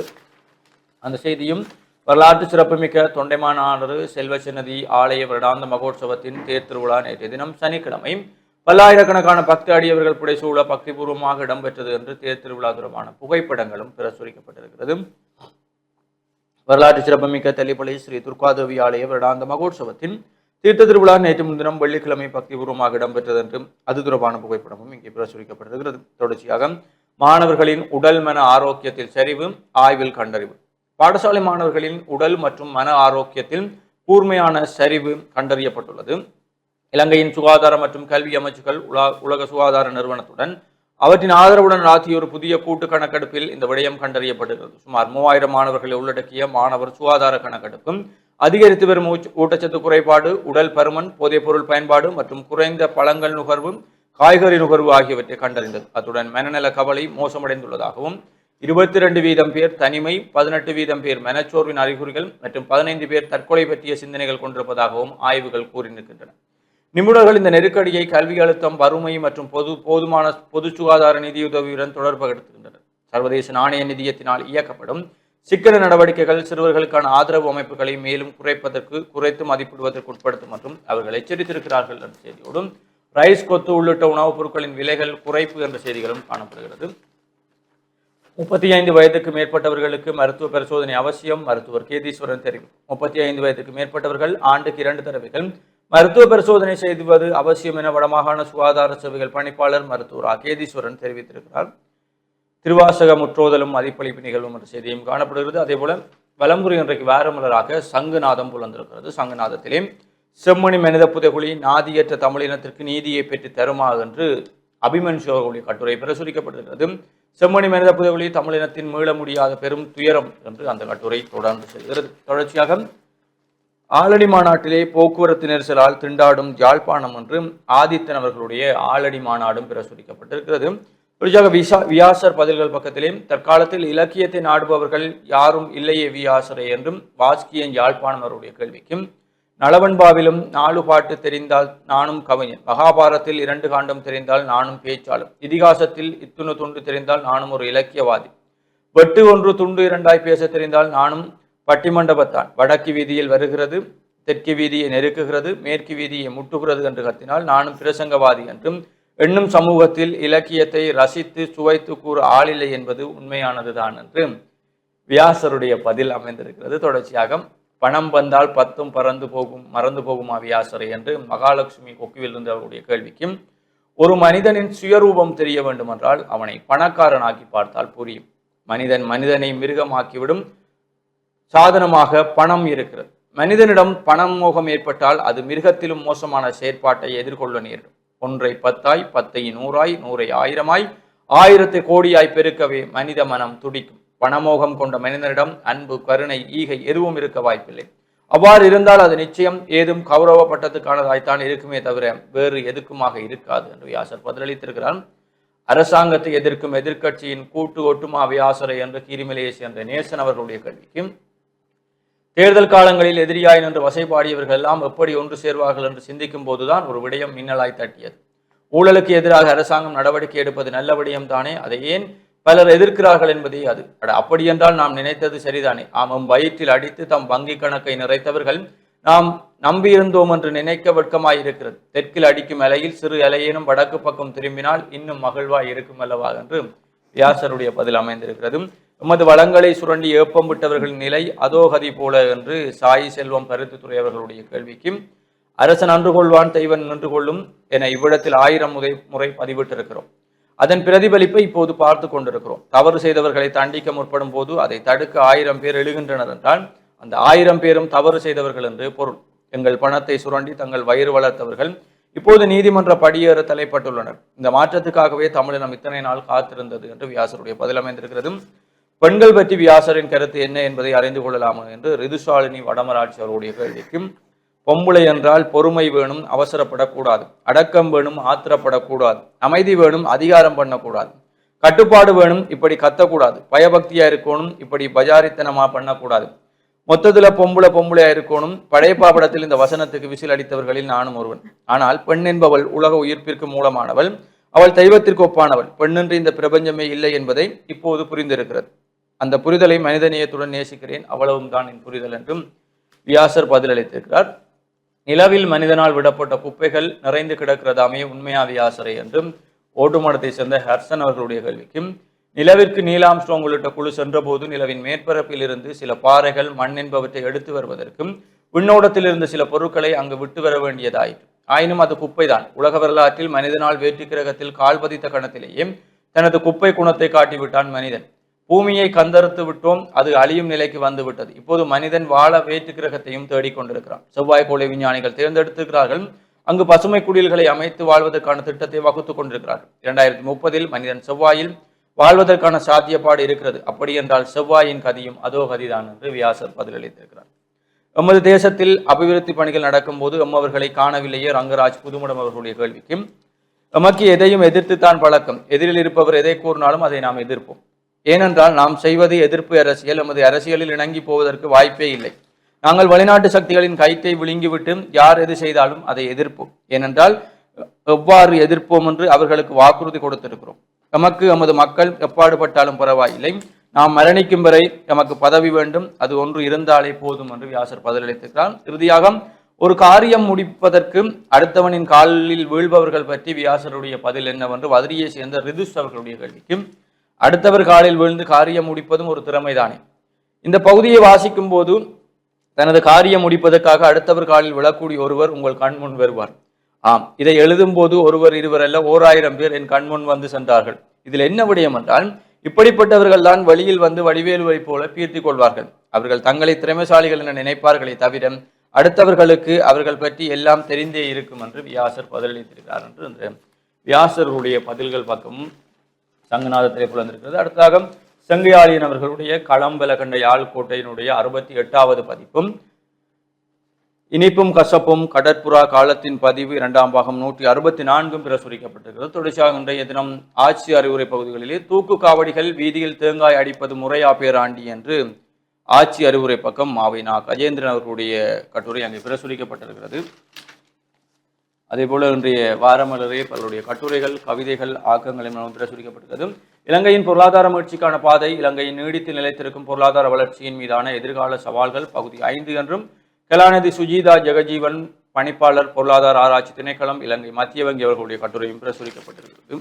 அந்த செய்தியும் வரலாற்று சிறப்புமிக்க தொண்டைமானாறு செல்வச்சநதி ஆலய வருடாந்த மகோற்சவத்தின் தேர் திருவிழா நேற்றைய தினம் சனிக்கிழமை பல்லாயிரக்கணக்கான பக்தி அடியவர்கள் புடைசூழ பக்திபூர்வமாக இடம்பெற்றது என்று தேர் திருவிழா தொடர்பான புகைப்படங்களும் பிரசுரிக்கப்பட்டிருக்கிறது. வரலாற்று சிறப்புமிக்க தெல்லிப்பள்ளி ஸ்ரீ துர்காதேவி ஆலய வருடாந்த மகோற்சவத்தின் தீர்த்த திருவிழா நேற்று முன்தினம் வெள்ளிக்கிழமை பக்திபூர்வமாக இடம்பெற்றது என்றும் அது தொடர்பான புகைப்படமும் இங்கே பிரசுரிக்கப்பட்டிருக்கிறது. தொடர்ச்சியாக மாணவர்களின் உடல் மன ஆரோக்கியத்தில் சரிவு ஆய்வில் கண்டறிவு. பாடசாலை மாணவர்களின் உடல் மற்றும் மன ஆரோக்கியத்தில் கூர்மையான சரிவு கண்டறியப்பட்டுள்ளது. இலங்கையின் சுகாதார மற்றும் கல்வி அமைச்சுகள் உலா- உலக சுகாதார நிறுவனத்துடன் அவற்றின் ஆதரவுடன் நடத்திய ஒரு புதிய கூட்டு கணக்கெடுப்பில் இந்த விடயம் கண்டறியப்படுகிறது. சுமார் மூவாயிரம் மாணவர்களை உள்ளடக்கிய மாணவர் சுகாதார கணக்கெடுப்பும் அதிகரித்து வரும் ஊச்ச- ஊட்டச்சத்து குறைபாடு உடல் பருமன் போதைப்பொருள் பயன்பாடு மற்றும் குறைந்த பழங்கள் நுகர்வு காய்கறி நுகர்வு ஆகியவற்றை கண்டறிந்தது. அத்துடன் மனநல கவலை மோசமடைந்துள்ளதாகவும் இருபத்தி ரெண்டு வீதம் பேர் தனிமை பதினெட்டு வீதம் பேர் மனச்சோர்வின் அறிகுறிகள் மற்றும் பதினைந்து பேர் தற்கொலை பற்றிய சிந்தனைகள் கொண்டிருப்பதாகவும் ஆய்வுகள் கூறியிருக்கின்றன. நிபுணர்கள் இந்த நெருக்கடியை கல்வி அழுத்தம் வறுமை மற்றும் பொது போதுமான பொது சுகாதார நிதியுதவியுடன் தொடர்புபடுத்துகின்றனர் சர்வதேச நாணய நிதியத்தினால் இயக்கப்படும் சிக்கன நடவடிக்கைகள் சிறுவர்களுக்கான ஆதரவு அமைப்புகளை மேலும் குறைப்பதற்கு குறைத்து மதிப்பிடுவதற்கு உட்படுத்தும் மற்றும் அவர்கள் எச்சரித்திருக்கிறார்கள் என்ற செய்தியோடும் ரைஸ் கொத்து உள்ளிட்ட உணவுப் பொருட்களின் விலைகள் குறைப்பு என்ற செய்திகளும் காணப்படுகிறது. முப்பத்தி ஐந்து வயதுக்கு மேற்பட்டவர்களுக்கு மருத்துவ பரிசோதனை அவசியம். மருத்துவர் கேதீஸ்வரன் தெரிவிப்பு முப்பத்தி ஐந்து வயதுக்கு மேற்பட்டவர்கள் ஆண்டுக்கு இரண்டு தடவைகள் மருத்துவ பரிசோதனை செய்துவது அவசியம் என வடமாகாண சுகாதார சேவைகள் பணிப்பாளர் மருத்துவர் ஆ. கேதீஸ்வரன் தெரிவித்திருக்கிறார். திருவாசக முற்றோதலும் மதிப்பளிப்பு நிகழ்வும் என்ற செய்தியும் காணப்படுகிறது. அதேபோல வலம்புரி இன்றைக்கு வாரமலராக சங்குநாதம் புலந்திருக்கிறது. சங்குநாதத்திலே செம்மணி மனித புதைகுழி நாதியற்ற தமிழினத்திற்கு நீதியை பெற்று தருமா என்று அபிமன் சிவகுழி கட்டுரை பிரசுரிக்கப்பட்டிருக்கிறது செம்மணி மனித புதைகுழி தமிழினத்தின் மீள முடியாத பெரும் துயரம் என்று அந்த கட்டுரை தொடர்ந்து செல்கிறது. தொடர்ச்சியாக ஆலடி மாநாட்டிலே போக்குவரத்து நெரிசலால் திண்டாடும் யாழ்ப்பாணம் என்று ஆதித்தன் அவர்களுடைய ஆலடி மாநாடும் பிரசுரிக்கப்பட்டிருக்கிறது. குறிப்பாக விசா வியாசர் பதில்கள் பக்கத்திலே தற்காலத்தில் இலக்கியத்தை நாடுபவர்கள் யாரும் இல்லையே வியாசரே என்றும் வாஸ்கியன் யாழ்ப்பாணம் அவருடைய கேள்விக்கும் நளவன்பாவிலும் நாலு பாட்டு தெரிந்தால் நானும் கவிஞன். மகாபாரத்தில் இரண்டு காண்டம் தெரிந்தால் நானும் பேச்சாளர் இதிகாசத்தில் இத்துணு துண்டு தெரிந்தால் நானும் ஒரு இலக்கியவாதி. வெட்டு ஒன்று துண்டு இரண்டாய் பேச தெரிந்தால் நானும் பட்டிமண்டபத்தான். வடக்கு வீதியில் வருகிறது தெற்கு வீதியை நெருக்குகிறது மேற்கு வீதியை முட்டுகிறது என்று கத்தினால் நானும் பிரசங்கவாதி என்றும் எண்ணும் சமூகத்தில் இலக்கியத்தை ரசித்து சுவைத்து கூற ஆளில்லை என்பது உண்மையானதுதான் என்று வியாசருடைய பதில் அமைந்திருக்கிறது. தொடர்ச்சியாக பணம் வந்தால் பத்தும் பறந்து போகும் மறந்து போகும் வியாசரை என்று மகாலட்சுமி கொக்குவில் அவருடைய கேள்விக்கும் ஒரு மனிதனின் சுயரூபம் தெரிய வேண்டுமென்றால் அவனை பணக்காரனாக்கி பார்த்தால் புரியும். மனிதன் மனிதனை மிருகமாக்கிவிடும் சாதனமாக பணம் இருக்கிறது. மனிதனிடம் பணம் மோகம் ஏற்பட்டால் அது மிருகத்திலும் மோசமான செயற்பாட்டை எதிர்கொள்ள நேரிடும். ஒன்றை பத்தாய் பத்தை நூறாய் நூறை ஆயிரமாய் ஆயிரத்தை கோடியாய் பெருக்கவே மனித மனம் துடிக்கும். பணமோகம் கொண்ட மனிதனிடம் அன்பு கருணை ஈகை எதுவும் இருக்க வாய்ப்பில்லை. அவ்வாறு இருந்தால் அது நிச்சயம் ஏதும் கௌரவப்பட்டதுக்கானதாய்த்தான் இருக்குமே தவிர வேறு எதுக்குமாக இருக்காது என்று வியாசர் பதிலளித்திருக்கிறார் அரசாங்கத்தை எதிர்க்கும் எதிர்க்கட்சியின் கூட்டு ஒட்டுமா வியாசரை என்று கீரிமலையை சேர்ந்த நேசன் அவர்களுடைய கேள்விக்கும் தேர்தல் காலங்களில் எதிரியாய் நின்று வசைபாடியவர்கள் எல்லாம் எப்படி ஒன்று சேர்வார்கள் என்று சிந்திக்கும் போதுதான் ஒரு விடயம் மின்னலாய் தட்டியது. ஊழலுக்கு எதிராக அரசாங்கம் நடவடிக்கை எடுப்பது நல்ல விடயம் தானே அதை ஏன் பலர் எதிர்க்கிறார்கள் என்பதே அது. அட அப்படி என்றால் நாம் நினைத்தது சரிதானே? ஆமாம் வயிற்றில் அடித்து தம் வங்கி கணக்கை நிறைத்தவர்கள் நாம் நம்பியிருந்தோம் என்று நினைக்க வெட்கமாயிருக்கிறது. தெற்கில் அடிக்கும் அலையில் சிறு அலையேனும் வடக்கு பக்கம் திரும்பினால் இன்னும் மகிழ்வாய் இருக்கும் அல்லவா என்று வியாசருடைய பதில் அமைந்திருக்கிறது. எமது வளங்களை சுரண்டி ஏப்பம் விட்டவர்களின் நிலை அதோகதி போல என்று சாய் செல்வம் பருத்தித்துறை அவர்களுடைய கேள்விக்கும் அரசன் அன்று கொள்வான் தெய்வன் நின்று கொள்ளும் என இவ்விடத்தில் ஆயிரம் முறை முறை பதிவிட்டிருக்கிறோம். அதன் பிரதிபலிப்பை இப்போது பார்த்து கொண்டிருக்கிறோம். தவறு செய்தவர்களை தண்டிக்க முற்படும் போது அதை தடுக்க ஆயிரம் பேர் எழுகின்றனர் என்றால் அந்த ஆயிரம் பேரும் தவறு செய்தவர்கள் என்று பொருள். எங்கள் பணத்தை சுரண்டி தங்கள் வயிறு வளர்த்தவர்கள் இப்போது நீதிமன்ற படியேற தலைப்பட்டுள்ளனர். இந்த மாற்றத்துக்காகவே தமிழினம் இத்தனை நாள் காத்திருந்தது என்று வியாசருடைய பதில் அமைந்திருக்கிறது. பெண்கள் பற்றி வியாசரின் கருத்து என்ன என்பதை அறிந்து கொள்ளலாமா என்று ரிதுசாலினி வடமராட்சி அவருடைய கேள்விக்கும் பொம்பளை என்றால் பொறுமை வேணும் அவசரப்படக்கூடாது. அடக்கம் வேணும் ஆத்திரப்படக்கூடாது. அமைதி வேணும் அதிகாரம் பண்ணக்கூடாது. கட்டுப்பாடு வேணும் இப்படி கத்தக்கூடாது. பயபக்தியா இருக்கணும் இப்படி பஜாரித்தனமா பண்ணக்கூடாது. மொத்தத்துல பொம்பளை பொம்பளையா இருக்கணும். பழைய படத்தில் இந்த வசனத்துக்கு விசில் அடித்தவர்களில் நானும் ஒருவன். ஆனால் பெண் என்பவள் உலக உயிர்ப்பிற்கு மூலமானவள். அவள் தெய்வத்திற்கு ஒப்பானவள். பெண்ணின்றி இந்த பிரபஞ்சமே இல்லை என்பதை இப்போது புரிந்திருக்கிறது. அந்த புரிதலை மனிதநேயத்துடன் நேசிக்கிறேன். அவ்வளவும் தான் என் புரிதல் என்றும் வியாசர் பதிலளித்திருக்கிறார். நிலவில் மனிதனால் விடப்பட்ட குப்பைகள் நிறைந்து கிடக்கிறதாமே உண்மையாவி ஆசிரை என்றும் ஓட்டுமடத்தை சேர்ந்த ஹர்சன் அவர்களுடைய கேள்விக்கும் நிலவிற்கு நீலாம்ஸ்ட்ரோங் உள்ளிட்ட குழு சென்றபோது நிலவின் மேற்பரப்பில் இருந்து சில பாறைகள் மண் என்பவற்றை எடுத்து வருவதற்கும் விண்ணோடத்தில் இருந்த சில பொருட்களை அங்கு விட்டு வர வேண்டியதாயிற்று. ஆயினும் அது குப்பைதான். உலக வரலாற்றில் மனிதனால் வேற்று கிரகத்தில் கால் பதித்த கணத்திலேயே தனது குப்பை குணத்தை காட்டிவிட்டான் மனிதன். பூமியை கந்தறுத்து விட்டோம் அது அழியும் நிலைக்கு வந்து விட்டது. இப்போது மனிதன் வாழ வேற்று கிரகத்தையும் தேடிக்கொண்டிருக்கிறான். செவ்வாய் கோளை விஞ்ஞானிகள் தேர்ந்தெடுத்திருக்கிறார்கள். அங்கு பசுமை குடில்களை அமைத்து வாழ்வதற்கான திட்டத்தை வகுத்து கொண்டிருக்கிறார்கள். இரண்டாயிரத்தி முப்பதில் மனிதன் செவ்வாயில் வாழ்வதற்கான சாத்தியப்பாடு இருக்கிறது. அப்படி என்றால் செவ்வாயின் கதியும் அதோ கதிதான் என்று வியாசர் பதிலளித்திருக்கிறார். எமது தேசத்தில் அபிவிருத்தி பணிகள் நடக்கும்போது எம்மவர்களை காணவில்லையே ரங்கராஜ் புதுமடம் அவர்களுடைய கேள்விக்கு. எமக்கு எதையும் எதிர்த்து தான் பழக்கம். எதிரில் இருப்பவர் எதை கூறினாலும் அதை நாம் எதிர்ப்போம். ஏனென்றால் நாம் செய்வது எதிர்ப்பு அரசியல் எமது அரசியலில் இணங்கி போவதற்கு வாய்ப்பே இல்லை. நாங்கள் வெளிநாட்டு சக்திகளின் கைத்தை விழுங்கிவிட்டு யார் எது செய்தாலும் அதை எதிர்ப்போம். ஏனென்றால் எவ்வாறு எதிர்ப்போம் என்று அவர்களுக்கு வாக்குறுதி கொடுத்திருக்கிறோம். எமக்கு எமது மக்கள் எப்பாடுபட்டாலும் பரவாயில்லை. நாம் மரணிக்கும் வரை எமக்கு பதவி வேண்டும். அது ஒன்று இருந்தாலே போதும் என்று வியாசர் பதிலளித்திருக்கிறார். இறுதியாக ஒரு காரியம் முடிப்பதற்கு அடுத்தவனின் காலில் வீழ்பவர்கள் பற்றி வியாசருடைய பதில் என்னவென்று வதிரியை சேர்ந்த ரிதுஷ் அவர்களுடைய கேள்விக்கும் அடுத்தவர் காலில் விழுந்து காரியம் முடிப்பதும் ஒரு திறமைதானே. இந்த பகுதியை வாசிக்கும் போது தனது காரியம் முடிப்பதற்காக அடுத்தவர் காலில் விழக்கூடிய ஒருவர் உங்கள் கண் முன் வருவார். ஆம் இதை எழுதும் போது ஒருவர் இருவர் அல்ல ஓர் ஆயிரம் பேர் என் கண் முன் வந்து சென்றார்கள். இதில் என்ன விடயம் என்றால் இப்படிப்பட்டவர்கள் தான் வழியில் வந்து வடிவேலுவை போல பீர்த்தி கொள்வார்கள். அவர்கள் தங்களை திறமைசாலிகள் என நினைப்பார்களே தவிர அடுத்தவர்களுக்கு அவர்கள் பற்றி எல்லாம் தெரிந்தே இருக்கும் என்று வியாசர் பதிலளித்திருக்கிறார் என்று இந்த வியாசருடைய பதில்கள் பக்கம் சங்கநாதத்திலே புலந்திருக்கிறது. அடுத்ததாக செங்கையாளியன் அவர்களுடைய களம்பலகண்ட யாழ் கோட்டையினுடைய அறுபத்தி எட்டாவது பதிப்பும் இனிப்பும் கசப்பும் கடற்புறா காலத்தின் பதிவு இரண்டாம் பாகம் நூற்றி அறுபத்தி நான்கும் பிரசுரிக்கப்பட்டிருக்கிறது. தொடர்ச்சியாக இன்றைய தினம் ஆட்சி அறிவுரை பகுதிகளிலே தூக்கு காவடிகள் வீதியில் தேங்காய் அடிப்பது முறையா பேராண்டி என்று ஆட்சி அறிவுரை பக்கம் மாவை நா. கஜேந்திரன் அவர்களுடைய கட்டுரை அங்கே பிரசுரிக்கப்பட்டிருக்கிறது. அதே போல இன்றைய வாரமலரே பலருடைய கட்டுரைகள் கவிதைகள் ஆக்கங்கள் என்பன பிரசுரிக்கப்பட்டது இலங்கையின் பொருளாதார முயற்சிக்கான பாதை இலங்கையின் நீடித்து நிலைத்திருக்கும் பொருளாதார வளர்ச்சியின் மீதான எதிர்கால சவால்கள் பகுதி ஐந்து என்றும் கலாநிதி சுஜீதா ஜெகஜீவன் பணிப்பாளர் பொருளாதார ஆராய்ச்சி திணைக்களம் இலங்கை மத்திய வங்கி அவர்களுடைய கட்டுரையும் பிரசுரிக்கப்பட்டிருக்கிறது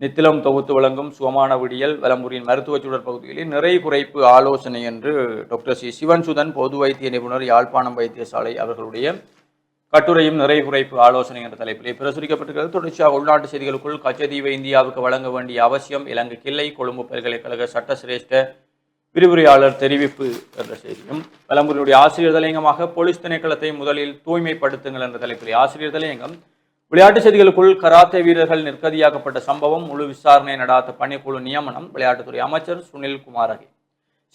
நித்திலம் தொகுத்து வழங்கும் சுகமான விடியல் வலம்புரியின் மருத்துவ சுடர் பகுதிகளில் நிறை குறைப்பு ஆலோசனை என்று டாக்டர் சி. சிவன் சுதன் பொது வைத்திய நிபுணர் யாழ்ப்பாணம் வைத்தியசாலை அவர்களுடைய கட்டுரையும் நிறை குறைப்பு ஆலோசனை என்ற தலைப்பிலே பிரசுரிக்கப்பட்டிருக்கிறது. தொடர்ச்சியாக உள்நாட்டு செய்திகளுக்குள் கச்சதீவை இந்தியாவுக்கு வழங்க வேண்டிய அவசியம் இலங்கை கிள்ளை கொழும்பு பல்கலைக்கழக சட்ட சிரேஷ்ட விரிவுரையாளர் தெரிவிப்பு என்ற செய்தியும் வலம்புரியுடைய ஆசிரியர் தலையங்கமாக போலீஸ் திணைக்களத்தை முதலில் தூய்மைப்படுத்துங்கள் என்ற தலைப்பிலே ஆசிரியர் தலையங்கம் விளையாட்டு செய்திகளுக்குள் கராத்தே வீரர்கள் நிர்கதியாக்கப்பட்ட சம்பவம் முழு விசாரணை நடாத்த பணிக்குழு நியமனம் விளையாட்டுத்துறை அமைச்சர் சுனில் குமாரகி.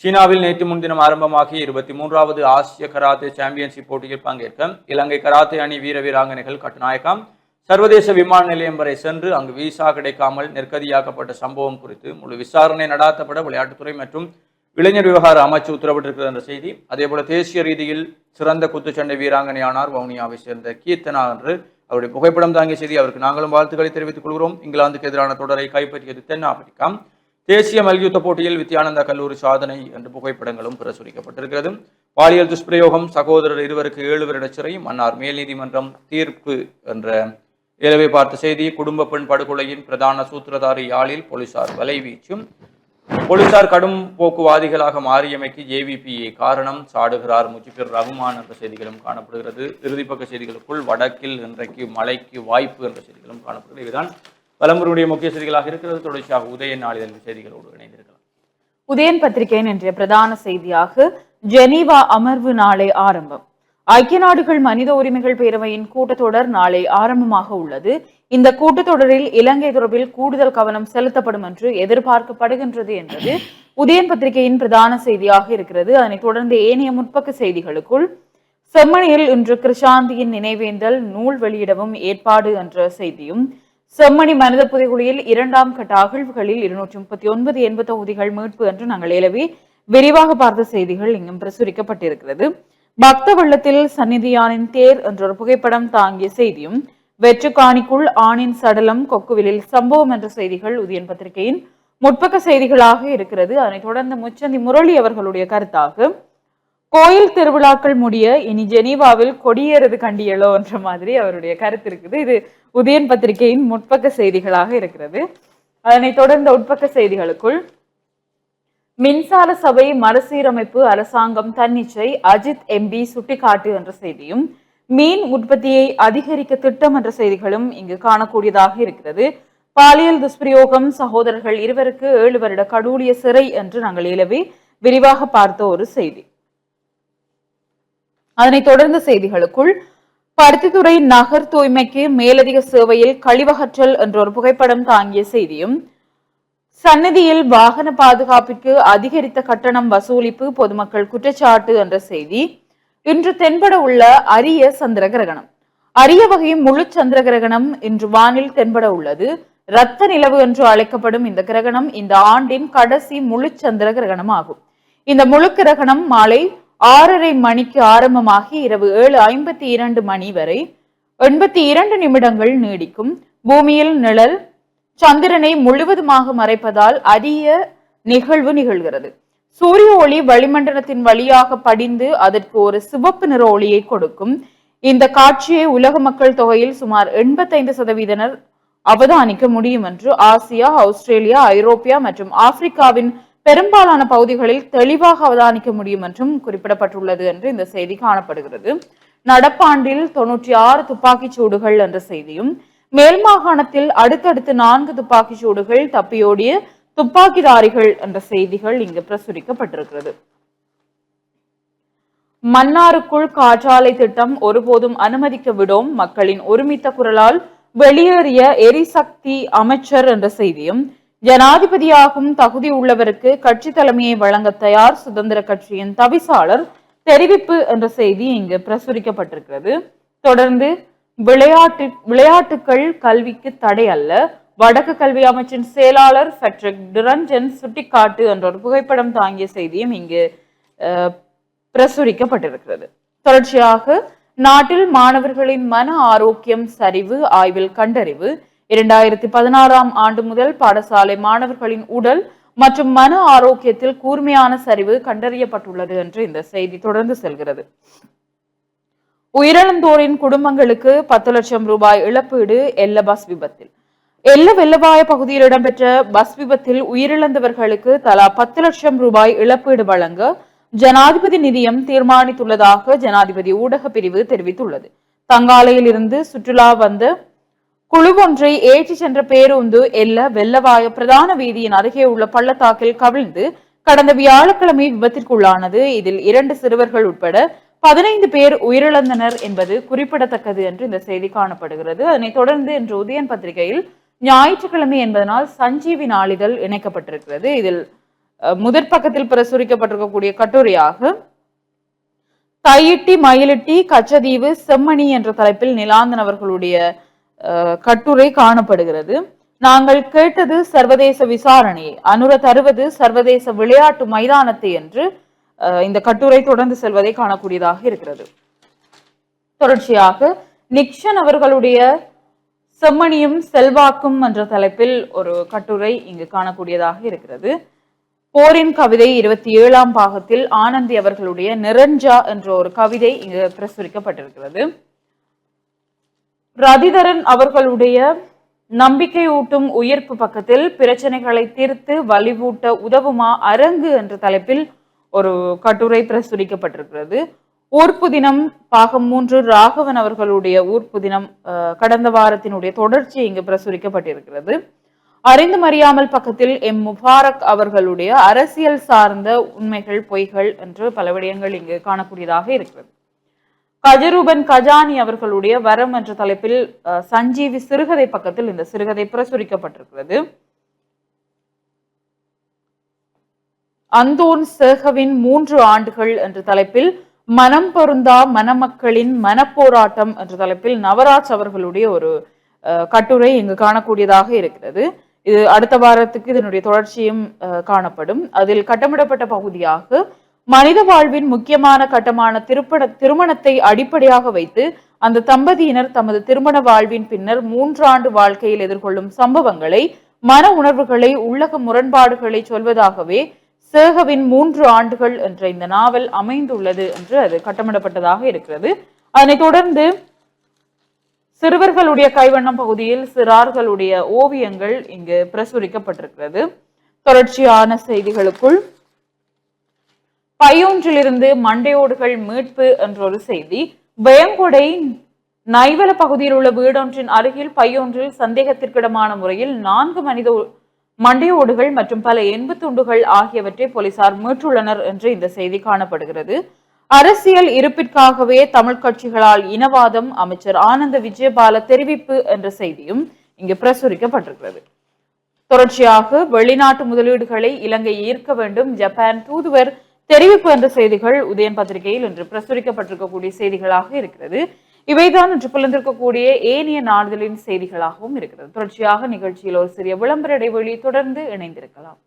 சீனாவில் நேற்று முன்தினம் ஆரம்பமாகி இருபத்தி மூன்றாவது ஆசிய கராத்தே சாம்பியன்ஷிப் போட்டியில் பங்கேற்க இலங்கை கராத்தே அணி வீர வீராங்கனைகள் கட்டுநாயக்கம் சர்வதேச விமான நிலையம் வரை சென்று அங்கு விசா கிடைக்காமல் நெருக்கதியாக்கப்பட்ட சம்பவம் குறித்து முழு விசாரணை நடாத்தப்பட விளையாட்டுத்துறை மற்றும் இளைஞர் விவகார அமைச்சு உத்தரவிட்டிருக்கிறது என்ற செய்தி. அதேபோல தேசிய ரீதியில் சிறந்த குத்துச்சண்டை வீராங்கனையானார் வவுனியாவை சேர்ந்த கீர்த்தனா என்று அவருடைய புகைப்படம் தாங்கிய செய்தி அவருக்கு நாங்களும் வாழ்த்துக்களை தெரிவித்துக் கொள்கிறோம். இங்கிலாந்துக்கு எதிரான தொடரை கைப்பற்றியது தென்னாப்பிரிக்கா. தேசிய மல்யுத்த போட்டியில் வித்யானந்தா கல்லூரி சாதனை என்ற புகைப்படங்களும் பிரசுரிக்கப்பட்டிருக்கிறது. பாலியல் துஷ்பிரயோகம் சகோதரர் இருவருக்கு ஏழு வருட சிறை மன்னார் மேல் நீதிமன்றம் தீர்ப்பு என்ற ஏலவை பார்த்த செய்தி குடும்ப பெண் படுகொலையின் பிரதான சூத்திரதாரி யாழில் போலீசார் வலைவீச்சும் போலீசார் கடும் போக்குவாதிகளாக மாறியமைக்கு ஜேவிபிஏ காரணம் சாடுகிறார் முஜிபிர் ரகுமான் என்ற செய்திகளும் காணப்படுகிறது. இறுதிப்பக்க செய்திகளுக்குள் வடக்கில் இன்றைக்கு மழைக்கு வாய்ப்பு என்ற செய்திகளும் காணப்படுகிறது. இதுதான் பலமுறையுடைய முக்கிய செய்திகளாக இருக்கிறது. தொடர்ச்சியாக உதயன் நாளிதழ் செய்திகளோடு இணைந்திருக்கலாம். உதயன் பத்திரிகையின் இன்றைய பிரதான செய்தியாக ஜெனீவா அமர்வு நாளை ஆரம்பம். ஐக்கிய நாடுகள் மனித உரிமைகள் பேரவையின் கூட்டத்தொடர் நாளை ஆரம்பமாக உள்ளது. இந்த கூட்டத்தொடரில் இலங்கை தொடர்பில் கூடுதல் கவனம் செலுத்தப்படும் என்று எதிர்பார்க்கப்படுகின்றது என்பது உதயன் பத்திரிகையின் பிரதான செய்தியாக இருக்கிறது. அதனைத் தொடர்ந்து ஏனைய முற்பக்க செய்திகளுக்குள் செம்மணியில் இன்று கிருஷாந்தியின் நினைவேந்தல் நூல் வெளியிடவும் ஏற்பாடு என்ற செய்தியும் செம்மணி மனித புதைகுழியில் இரண்டாம் கட்ட அகழ்வுகளில் இருநூற்றி முப்பத்தி ஒன்பது எண்பது தொகுதிகள் மீட்பு என்று நாங்கள் ஏலவே விரிவாக பார்த்த செய்திகள் இங்கும் பிரசுரிக்கப்பட்டிருக்கிறது. பக்த வெள்ளத்தில் சந்நிதியானின் தேர் என்ற ஒரு புகைப்படம் தாங்கிய செய்தியும் வெற்றுக்காணிக்குள் ஆணின் சடலம் கொக்குவிலில் சம்பவம் என்ற செய்திகள் உதயன் பத்திரிகையின் முற்பக்க செய்திகளாக இருக்கிறது. அதனைத் தொடர்ந்து முச்சந்தி முரளி அவர்களுடைய கருத்தாக கோயில் திருவிழாக்கள் முடிய இனி ஜெனீவாவில் கொடியேறது கண்டியலோ என்ற மாதிரி அவருடைய கருத்து இருக்குது. இது உதயன் பத்திரிகையின் முற்பக்க செய்திகளாக இருக்கிறது. அதனைத் தொடர்ந்த உட்பக்க செய்திகளுக்குள் மின்சார சபை மறுசீரமைப்பு அரசாங்கம் தன்னிச்சை அஜித் எம்பி சுட்டிக்காட்டு என்ற செய்தியும் மீன் உற்பத்தியை அதிகரிக்க திட்டம் என்ற செய்திகளும் இங்கு காணக்கூடியதாக இருக்கிறது. பாலியல் துஷ்பிரயோகம் சகோதரர்கள் இருவருக்கு ஏழு வருட கடூழிய சிறை என்று நாங்கள் இலவே விரிவாக பார்த்த ஒரு செய்தி. அதனைத் தொடர்ந்த செய்திகளுக்குள் பருத்தித்துறை நகர் தூய்மைக்கு மேலதிக சேவையில் கழிவகற்றல் என்ற ஒரு புகைப்படம் தாங்கிய செய்தியும் சன்னதியில் வாகன பாதுகாப்பிற்கு அதிகரித்த கட்டணம் வசூலிப்பு பொதுமக்கள் குற்றச்சாட்டு என்ற செய்தி இன்று தென்பட உள்ள அரிய சந்திர கிரகணம். அரிய வகை முழு சந்திர கிரகணம் இன்று வானில் தென்பட உள்ளது. இரத்த நிலவு என்று அழைக்கப்படும் இந்த கிரகணம் இந்த ஆண்டின் கடைசி முழு சந்திர கிரகணம் ஆகும் இந்த முழு கிரகணம் மாலை ஆறரை மணிக்கு ஆரம்பமாகி இரவு ஏழு ஐம்பத்தி இரண்டு மணி வரை எண்பத்தி இரண்டு நிமிடங்கள் நீடிக்கும். பூமியில் நிழல் சந்திரனை முழுவதுமாக மறைப்பதால் அரிய நிகழ்வு நிகழ்கிறது. சூரிய ஒளி வளிமண்டலத்தின் வழியாக படிந்து அதற்கு ஒரு சிவப்பு நிற ஒளியை கொடுக்கும். இந்த காட்சியை உலக மக்கள் தொகையில் சுமார் எண்பத்தைந்து சதவீதனர் அவதானிக்க முடியும் என்று ஆசியா ஆஸ்திரேலியா ஐரோப்பியா மற்றும் ஆப்பிரிக்காவின் பெரும்பாலான பகுதிகளில் தெளிவாக அவதானிக்க முடியும் என்றும் குறிப்பிடப்பட்டுள்ளது என்று இந்த செய்தி காணப்படுகிறது. நடப்பாண்டில் தொன்னூற்றி ஆறு துப்பாக்கிச் சூடுகள் என்ற செய்தியும் மேல் மாகாணத்தில் அடுத்தடுத்து நான்கு துப்பாக்கிச் சூடுகள் தப்பியோடிய துப்பாக்கிதாரிகள் என்ற செய்திகள் இங்கு பிரசுரிக்கப்பட்டிருக்கிறது. மன்னாருக்குள் காற்றாலை திட்டம் ஒருபோதும் அனுமதிக்க விடும் மக்களின் ஒருமித்த குரலால் வெளியேறிய எரிசக்தி அமைச்சர் என்ற செய்தியும் ஜனாதிபதியாகும் தகுதி உள்ளவருக்கு கட்சி தலைமையை வழங்க தயார் சுதந்திர கட்சியின் தவிசாளர் தெரிவிப்பு என்ற செய்தி இங்கு பிரசுரிக்கப்பட்டிருக்கிறது. தொடர்ந்து விளையாட்டு விளையாட்டுகள் கல்விக்கு தடை அல்ல வடக்கு கல்வி அமைச்சின் செயலாளர் ஃபெட்ரிக் டிரஞ்சன் சுட்டிக்காட்டு என்ற ஒரு புகைப்படம் தாங்கிய செய்தியும் இங்கு அஹ், பிரசுரிக்கப்பட்டிருக்கிறது. தொடர்ச்சியாக நாட்டில் மாணவர்களின் மன ஆரோக்கியம் சரிவு ஆய்வில் கண்டறிவு இரண்டாயிரத்தி பதினாறாம் ஆண்டு முதல் பாடசாலை மாணவர்களின் உடல் மற்றும் மன ஆரோக்கியத்தில் கூர்மையான சரிவு கண்டறியப்பட்டுள்ளது என்று இந்த செய்தி தொடர்ந்து செல்கிறது. உயிரிழந்தோரின் குடும்பங்களுக்கு பத்து லட்சம் ரூபாய் இழப்பீடு எல்லபாஸ் விபத்தில். எல்ல வெள்ளவாய பகுதியில் இடம்பெற்ற பஸ் விபத்தில் உயிரிழந்தவர்களுக்கு தலா பத்து லட்சம் ரூபாய் இழப்பீடு வழங்க ஜனாதிபதி நிதியம் தீர்மானித்துள்ளதாக ஜனாதிபதி ஊடக பிரிவு தெரிவித்துள்ளது. தங்காலையில் இருந்து சுற்றுலா வந்த குழு ஒன்றை ஏற்றி சென்ற பேருந்து எல்ல வெள்ளவாய பிரதான வீதியின் அருகே உள்ள பள்ளத்தாக்கில் கவிழ்ந்து கடந்த வியாழக்கிழமை விபத்திற்குள்ளானது. இதில் இரண்டு சிறுவர்கள் உட்பட பதினைந்து பேர் உயிரிழந்தனர் என்பது குறிப்பிடத்தக்கது என்று இந்த செய்தி காணப்படுகிறது. அதனைத் தொடர்ந்து இன்று உதயன் பத்திரிகையில் ஞாயிற்றுக்கிழமை என்பதனால் சஞ்சீவி நாளிதழ் இணைக்கப்பட்டிருக்கிறது. இதில் முதற் பக்கத்தில் பிரசுரிக்கப்பட்டிருக்கக்கூடிய கட்டுரையாக தையிட்டி மயிலிட்டி கச்சதீவு செம்மணி என்ற தலைப்பில் நிலாந்தன் அவர்களுடைய கட்டுரை காணப்படுகிறது. நாங்கள் கேட்டது சர்வதேச விசாரணையை அனுர தருவது சர்வதேச விளையாட்டு மைதானத்தை என்று இந்த கட்டுரை தொடர்ந்து செல்வதை காணக்கூடியதாக இருக்கிறது. தொடர்ச்சியாக நிக்சன் அவர்களுடைய செம்மணியும் செல்வாக்கும் என்ற தலைப்பில் ஒரு கட்டுரை இங்கு காணக்கூடியதாக இருக்கிறது. போரின் கவிதை இருபத்தி ஏழாம் பாகத்தில் ஆனந்தி அவர்களுடைய நிரஞ்சா என்ற ஒரு கவிதை இங்கு பிரசுரிக்கப்பட்டிருக்கிறது. ரதிதரன் அவர்களுடைய நம்பிக்கையூட்டும் உயிர்ப்பு பக்கத்தில் பிரச்சனைகளை தீர்த்து வலிவூட்ட உதவுமா அரங்கு என்ற தலைப்பில் ஒரு கட்டுரை பிரசுரிக்கப்பட்டிருக்கிறது. ஊர்ப்பு தினம் பாகம் மூன்று ராகவன் அவர்களுடைய ஊர்ப்பு தினம் அஹ், கடந்த வாரத்தினுடைய தொடர்ச்சி இங்கு பிரசுரிக்கப்பட்டிருக்கிறது. அறிந்தும் அறியாமல் பக்கத்தில் எம். முபாரக் அவர்களுடைய அரசியல் சார்ந்த உண்மைகள் பொய்கள் என்று பல விடயங்கள் இங்கு காணக்கூடியதாக இருக்கிறது. கஜரூபன் கஜானி அவர்களுடைய வரம் என்ற தலைப்பில் அஹ், சஞ்சீவி சிறுகதை பக்கத்தில் இந்த சிறுகதை பிரசுரிக்கப்பட்டிருக்கிறது. அந்தோன் சேகவின் மூன்று ஆண்டுகள் என்ற தலைப்பில் மனம் பொருந்தா மணமக்களின் மனப்போராட்டம் என்ற தலைப்பில் நவராஜ் அவர்களுடைய ஒரு கட்டுரை இங்கு காணக்கூடியதாக இருக்கிறது. இது அடுத்த வாரத்துக்கு இதனுடைய தொடர்ச்சியும் காணப்படும். அதில் கட்டமிடப்பட்ட பகுதியாக மனித வாழ்வின் முக்கியமான கட்டமான திருப்பண திருமணத்தை அடிப்படையாக வைத்து அந்த தம்பதியினர் தமது திருமண வாழ்வின் பின்னர் மூன்றாண்டு வாழ்க்கையில் எதிர்கொள்ளும் சம்பவங்களை மன உணர்வுகளை உள்ளக முரண்பாடுகளை சொல்வதாகவே சேகவின் மூன்று ஆண்டுகள் என்ற இந்த நாவல் அமைந்துள்ளது என்று அது கட்டமிடப்பட்டதாக இருக்கிறது. அதனைத் தொடர்ந்து சிறுவர்களுடைய கைவண்ணம் பகுதியில் சிறார்களுடைய ஓவியங்கள் இங்கு பிரசுரிக்கப்பட்டிருக்கிறது. தொடர்ச்சியான செய்திகளுக்குள் பையொன்றிலிருந்து மண்டையோடுகள் மீட்பு என்ற ஒரு செய்தி. பயங்கொடை நைவல பகுதியில் உள்ள வீடொன்றின் அருகில் பையொன்றில் சந்தேகத்திற்கிடமான முறையில் நான்கு மனித மண்டை மண்டையோடுகள் மற்றும் பல எண்பு துண்டுகள் ஆகியவற்றை போலீசார் மீட்டுள்ளனர் என்று இந்த செய்தி காணப்படுகிறது. அரசியல் இருப்பிற்காகவே தமிழ் கட்சிகளால் இனவாதம் அமைச்சர் ஆனந்த விஜயபால தெரிவிப்பு என்ற செய்தியும் இங்கு பிரசுரிக்கப்பட்டிருக்கிறது. தொடர்ச்சியாக வெளிநாட்டு முதலீடுகளை இலங்கை ஈர்க்க வேண்டும் ஜப்பான் தூதுவர் தெரிவிப்பு என்ற செய்திகள் உதயன் பத்திரிகையில் இன்று பிரசுரிக்கப்பட்டிருக்கக்கூடிய செய்திகளாக இருக்கிறது. இவைதான் இன்று புலந்திருக்கக்கூடிய ஏனைய நாடுதலின் செய்திகளாகவும் இருக்கிறது. தொடர்ச்சியாக நிகழ்ச்சியில் ஒரு சிறிய விளம்பர இடைவெளி தொடர்ந்து இணைந்திருக்கலாம்.